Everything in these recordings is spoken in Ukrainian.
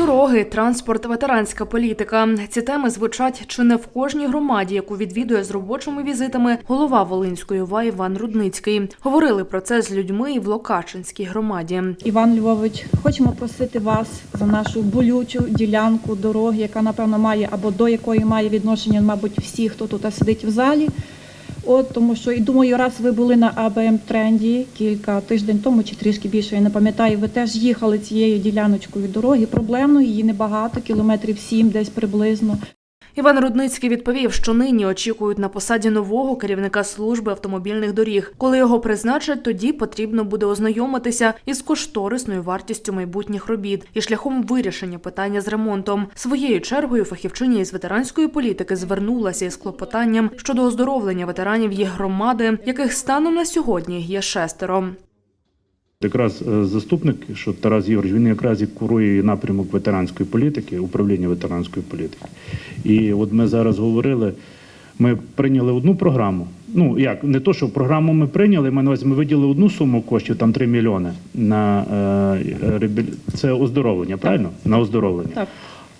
Дороги, транспорт, ветеранська політика. Ці теми звучать чи не в кожній громаді, яку відвідує з робочими візитами голова Волинської ОВА Іван Рудницький. Говорили про це з людьми і в Локачинській громаді. Іван Львович, хочемо просити вас за нашу болючу ділянку дороги, яка напевно має або до якої має відношення, мабуть, всі, хто тут сидить в залі. От тому, що і думаю, раз ви були на АБМ тренді кілька тиждень тому, чи трішки більше, я не пам'ятаю. Ви теж їхали цією діляночкою дороги. Проблемно її небагато, кілометрів сім, десь приблизно. Іван Рудницький відповів, що нині очікують на посаді нового керівника служби автомобільних доріг. Коли його призначать, тоді потрібно буде ознайомитися із кошторисною вартістю майбутніх робіт і шляхом вирішення питання з ремонтом. Своєю чергою фахівчиня із ветеранської політики звернулася із клопотанням щодо оздоровлення ветеранів їх громади, яких станом на сьогодні є шестеро. Якраз е, заступник, що Тарас Георгійович, він якраз і курує напрямок ветеранської політики, управління ветеранської політики. І от ми зараз говорили, ми прийняли одну програму. Ну як не то, що програму ми прийняли, ми ми виділили одну суму коштів, там 3 мільйони на е, реабілі- це оздоровлення, правильно? На оздоровлення. Так.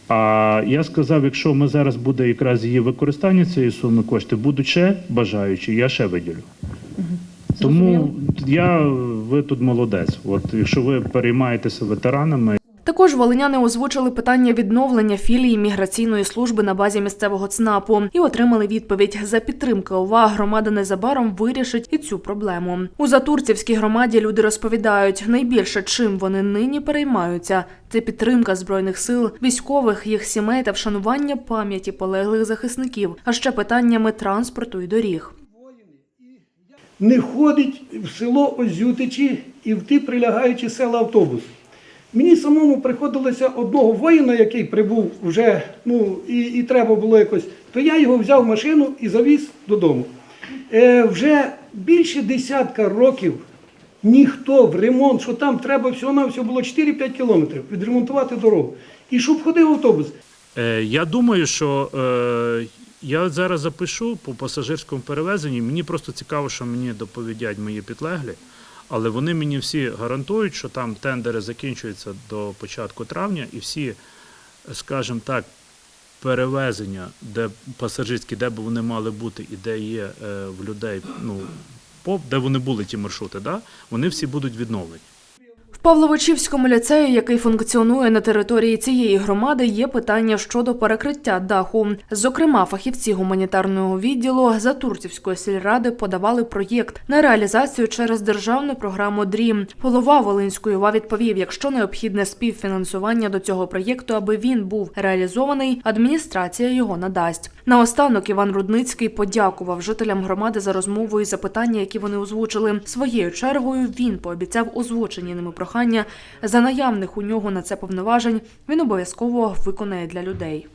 А я сказав, якщо ми зараз буде якраз її використання цієї суми коштів, будуть ще бажаючі, я ще виділю. Тому я ви тут молодець. От якщо ви переймаєтеся ветеранами, Також волиняни озвучили питання відновлення філії міграційної служби на базі місцевого ЦНАПу і отримали відповідь за підтримки ОВА. Громада незабаром вирішить і цю проблему. У Затурцівській громаді люди розповідають, найбільше чим вони нині переймаються. Це підтримка збройних сил, військових, їх сімей та вшанування пам'яті полеглих захисників, а ще питаннями транспорту і доріг. Не ходить в село Озютичі і в ті прилягаючі села автобус. Мені самому приходилося одного воїна, який прибув вже, ну і, і треба було якось, то я його взяв в машину і завіз додому. Е, вже більше десятка років ніхто в ремонт, що там треба всього-навсього було 4-5 кілометрів відремонтувати дорогу. І щоб ходив автобус. Е, Я думаю, що е, я зараз запишу по пасажирському перевезенні. Мені просто цікаво, що мені доповідять мої підлеглі, але вони мені всі гарантують, що там тендери закінчуються до початку травня, і всі, скажімо так, перевезення, де пасажирські, де б вони мали бути і де є е, в людей, ну, де вони були ті маршрути, да, вони всі будуть відновлені. Павловичівському ліцеї, який функціонує на території цієї громади, є питання щодо перекриття даху. Зокрема, фахівці гуманітарного відділу Затурцівської сільради подавали проєкт на реалізацію через державну програму ДРІМ. Голова Волинської ОВА відповів, якщо необхідне співфінансування до цього проєкту, аби він був реалізований, адміністрація його надасть. Наостанок Іван Рудницький подякував жителям громади за розмову і запитання, які вони озвучили. Своєю чергою він пообіцяв озвучені ними прохання за наявних у нього на це повноважень. Він обов'язково виконає для людей.